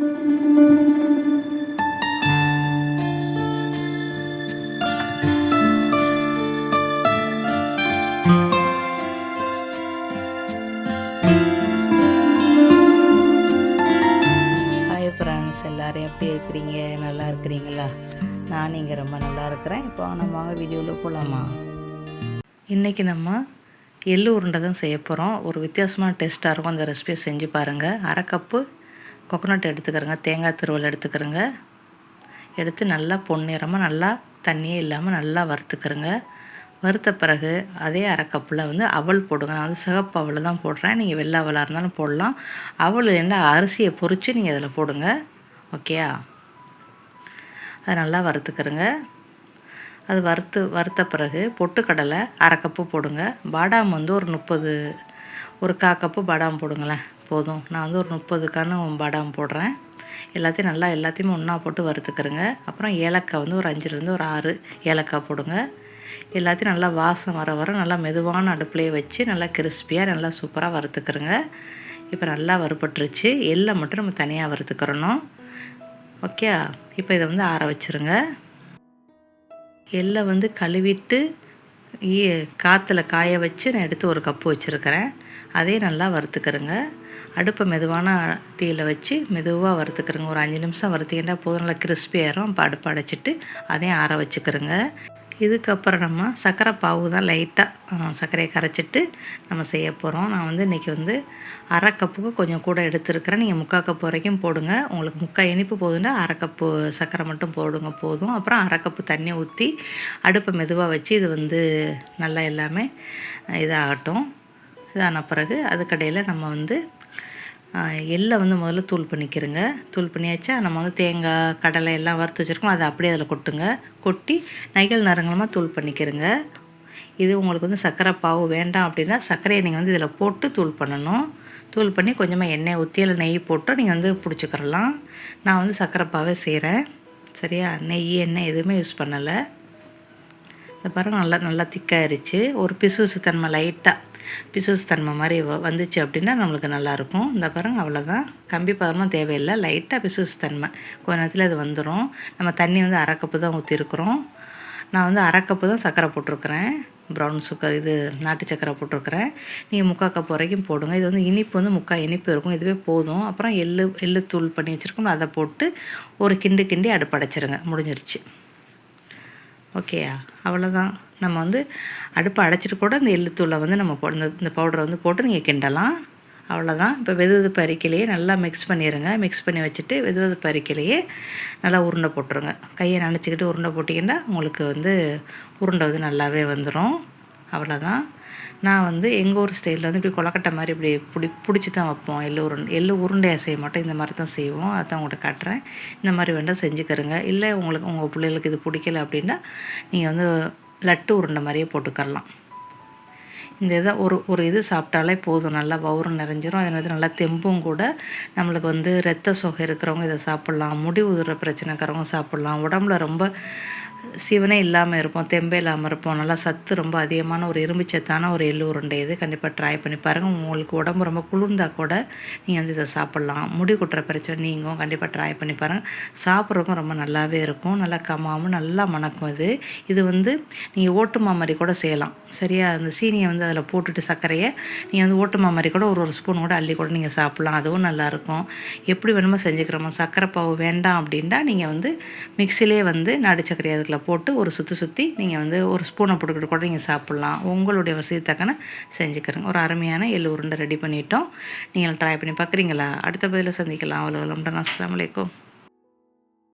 Hi friends எல்லோரும் எப்படி இருக்கிறீங்க? நல்லா இருக்கிறீங்களா? நான் இங்கே ரொம்ப நல்லா இருக்கிறேன். இப்போ நம்ம வாங்க வீடியோவில் போகலாமா இன்றைக்கி நம்ம எள்ளு உருண்டை தான் செய்ய போகிறோம் ஒரு வித்தியாசமான டேஸ்ட்டாக இருக்கும். அந்த ரெசிபியை செஞ்சு பாருங்கள் அரை கப்பு கொக்கனட் எடுத்துக்கிறேங்க தேங்காய் திருவல் எடுத்துக்கிறேங்க. எடுத்து நல்லா பொன்னிறமாக நல்லா தண்ணியே இல்லாமல் நல்லா வறுத்துக்கிறேங்க. வறுத்த பிறகு அதே அரை கப்பில் வந்து அவல் போடுங்க. நான் வந்து சிகப்பு அவல் தான் போடுறேன். நீங்கள் வெள்ளை அவலாக இருந்தாலும் போடலாம். அவல் என்ன அரிசியை பொறித்து நீங்கள் அதில் போடுங்க. ஓகேயா அதை நல்லா வறுத்துக்கிறேங்க. அது வறுத்து வறுத்த பிறகு பொட்டுக்கடலை அரை கப்பு போடுங்க. பாடாம் வந்து ஒரு முப்பது ஒரு கா கப்பு பாடாம் போடுங்களேன். போதும். நான் வந்து ஒரு முப்பது கன்னு பாதாம் போடுறேன். எல்லாத்தையும் நல்லா எல்லாத்தையுமே ஒன்றா போட்டு வறுத்துக்கிறேங்க அப்புறம் ஏலக்காய் வந்து ஒரு அஞ்சுலேருந்து ஒரு ஆறு ஏலக்காய் போடுங்க. எல்லாத்தையும் நல்லா வாசம் வர வர நல்லா மெதுவான அடுப்புலேயே வச்சு நல்லா கிறிஸ்பியாக நல்லா சூப்பராக வறுத்துக்கிறேங்க இப்போ நல்லா வறுபட்டுருச்சு. எள்ளை மட்டும் நம்ம தனியாக வறுத்துக்கிறணும். ஓகே இப்போ இதை வந்து ஆற வச்சுருங்க. எள்ளை வந்து கழுவிட்டு காற்றுல காய வச்சு நான் எடுத்து ஒரு கப்பு வச்சுருக்கிறேன். அதே நல்லா வறுத்துக்கிறேங்க. அடுப்பை மெதுவான தீயில் வச்சு மெதுவாக வறுத்துக்கிறேங்க. ஒரு அஞ்சு நிமிஷம் வறுத்தீங்கன்னா போதும். நல்லா கிறிஸ்பியாயிரும் ஆயிரும். அப்போ அடுப்பை அடைச்சிட்டு அதையும் ஆற வச்சுக்கிறேங்க. இதுக்கப்புறம் நம்ம சர்க்கரை பாவு தான் லைட்டாக சர்க்கரையை கரைச்சிட்டு நம்ம செய்ய போகிறோம் நான் வந்து இன்றைக்கி வந்து அரை கப்புக்கு கொஞ்சம் கூட எடுத்துருக்கிறேன். நீங்கள் முக்கால் கப்பு வரைக்கும் போடுங்க. உங்களுக்கு முக்கால் இனிப்பு போதுன்னா அரை கப்பு சர்க்கரை மட்டும் போடுங்க போதும். அப்புறம் அரை கப்பு தண்ணி ஊற்றி அடுப்பை மெதுவாக வச்சு இது வந்து நல்லா எல்லாமே இதாகட்டும். இதான பிறகு அதுக்கடையில் நம்ம வந்து எள்ளை வந்து முதல்ல தூள் பண்ணிக்கிறோங்க. தூள் பண்ணியாச்சா நம்ம வந்து தேங்காய் கடலை எல்லாம் வறுத்து வச்சுருக்கோம் அதை அப்படியே அதில் கொட்டுங்க. கொட்டி நைகள் நரங்கலமாக தூள் பண்ணிக்கிறோங்க. இது உங்களுக்கு வந்து சர்க்கரை பாவு வேண்டாம் அப்படின்னா சர்க்கரையை நீங்கள் வந்து இதில் போட்டு தூள் பண்ணணும். தூள் பண்ணி கொஞ்சமாக எண்ணெய் ஊற்றியில் நெய் போட்டு நீங்கள் வந்து பிடிச்சிக்கிறலாம். நான் வந்து சர்க்கரை பாவே செய்கிறேன் சரியா? நெய் எண்ணெய் எதுவுமே யூஸ் பண்ணலை. இந்த பாருங்கள் நல்லா நல்லா திக்காயிருச்சு ஒரு பிசுபிசு தன்மை லைட்டாக பிசுபிசு தன்மை மாதிரி வ- வந்துச்சு அப்படின்னா நம்மளுக்கு நல்லாயிருக்கும். இந்த பாருங்க அவ்வளோதான் கம்பி பதமும் தேவையில்லை. லைட்டாக பிசுபிசு தன்மை. கொஞ்ச நேரத்தில் அது வந்துடும் நம்ம தண்ணி வந்து அரை கப்பு தான் ஊற்றிருக்குறோம் நான் வந்து அரை கப்பு தான் சர்க்கரை போட்டிருக்கிறேன். ப்ரௌன் சுகர் இது நாட்டு சக்கரை போட்டிருக்கிறேன். நீங்கள் முக்கால் கப் வரைக்கும் போடுங்க. இது வந்து இனிப்பு வந்து முக்கால் இனிப்பு இருக்கும். இதுவே போதும். அப்புறம் எள்ளு எள்ளு தூள் பண்ணி வச்சுருக்கோம் அதை போட்டு ஒரு கிண்டு கிண்டி அடுப்படைச்சிருங்க. முடிஞ்சிருச்சு. ஓகேயா அவ்வளோதான் நம்ம வந்து அடுப்பை அடைச்சிட்டு கூட இந்த எள்ளுத்தூளை வந்து நம்ம போ இந்த இந்த பவுடரை வந்து போட்டு நீங்கள் கிண்டலாம். அவ்வளோதான் இப்போ வெது வெதுப்பு அரிக்கலையே நல்லா மிக்ஸ் பண்ணிடுங்க மிக்ஸ் பண்ணி வச்சுட்டு வெது வெதுப்பு நல்லா உருண்டை போட்டுருங்க. கையை நனைச்சிக்கிட்டு உருண்டை போட்டிங்கன்னா உங்களுக்கு வந்து உருண்டை வந்து நல்லாவே வந்துடும் அவ்வளோதான் நான் வந்து எங்கள் ஊர் ஸ்டைலில் வந்து இப்படி கொலக்கட்டை மாதிரி இப்படி பிடி பிடிச்சி தான் வைப்போம். எள்ளு உருண்டை எள்ளு உருண்டையாக செய்ய மாட்டோம். இந்த மாதிரி தான் செய்வோம். அதான் உங்கள்கிட்ட காட்டுறேன். இந்த மாதிரி வேண்டாம் செஞ்சுக்கிறங்க இல்லை உங்களுக்கு உங்கள் பிள்ளைகளுக்கு இது பிடிக்கல அப்படின்னா நீங்கள் வந்து லட்டு உருண்டை மாதிரியே போட்டுக்கரலாம். இந்த இதை ஒரு ஒரு இது சாப்பிட்டாலே போதும். நல்லா வவுறு நிறைஞ்சிரும். அதனால நல்லா தெம்பும் கூட நம்மளுக்கு வந்து ரத்த சோகை இருக்கிறவங்க இதை சாப்பிட்லாம். முடி உதிர பிரச்சனைக்காரவங்க சாப்பிட்லாம். உடம்புல ரொம்ப சிவனே இல்லாமல் இருப்போம் தெம்பே இல்லாமல் இருப்போம். நல்லா சத்து ரொம்ப அதிகமான ஒரு இரும்பு சத்தான ஒரு எள்ளு உருண்டை இது கண்டிப்பாக ட்ரை பண்ணி பாருங்கள் உங்களுக்கு உடம்பு ரொம்ப குளிர்ந்தா கூட நீங்கள் வந்து இதை சாப்பிட்லாம். முடி கொட்டுற பிரச்சனை நீங்கும் கண்டிப்பாக ட்ரை பண்ணி பாருங்கள் சாப்பிட்றதுக்கும் ரொம்ப நல்லாவே இருக்கும். நல்லா கம்மாமல் நல்லா மணக்கும் இது. இது வந்து நீங்கள் ஓட்டுமா மாதிரி கூட செய்யலாம். சரியா? அந்த சீனியை வந்து அதில் போட்டுட்டு சர்க்கரையை நீங்கள் வந்து ஓட்டுமா மாதிரி கூட ஒரு ஒரு ஸ்பூன் கூட அள்ளி கூட நீங்கள் சாப்பிட்லாம். அதுவும் நல்லாயிருக்கும் எப்படி வேணுமோ செஞ்சுக்கிறோமோ? சர்க்கரை பாவு வேண்டாம் அப்படின்ட்டா நீங்கள் வந்து மிக்சிலே வந்து நாடு சர்க்கரை அதுக்குள்ள போட்டு ஒரு சுற்றி சுற்றி நீங்கள் வந்து ஒரு ஸ்பூனை போட்டுக்கிட்டு கூட நீங்கள் சாப்பிட்லாம். உங்களுடைய வசதி தக்கன செஞ்சுக்கிறேங்க ஒரு அருமையான எள்ளு உருண்டை ரெடி பண்ணிட்டோம். நீங்கள் ட்ரை பண்ணி பார்க்குறீங்களா அடுத்த பதிலில் சந்திக்கலாம். அவ்வளோ அஸ்லாம் வலைக்கும்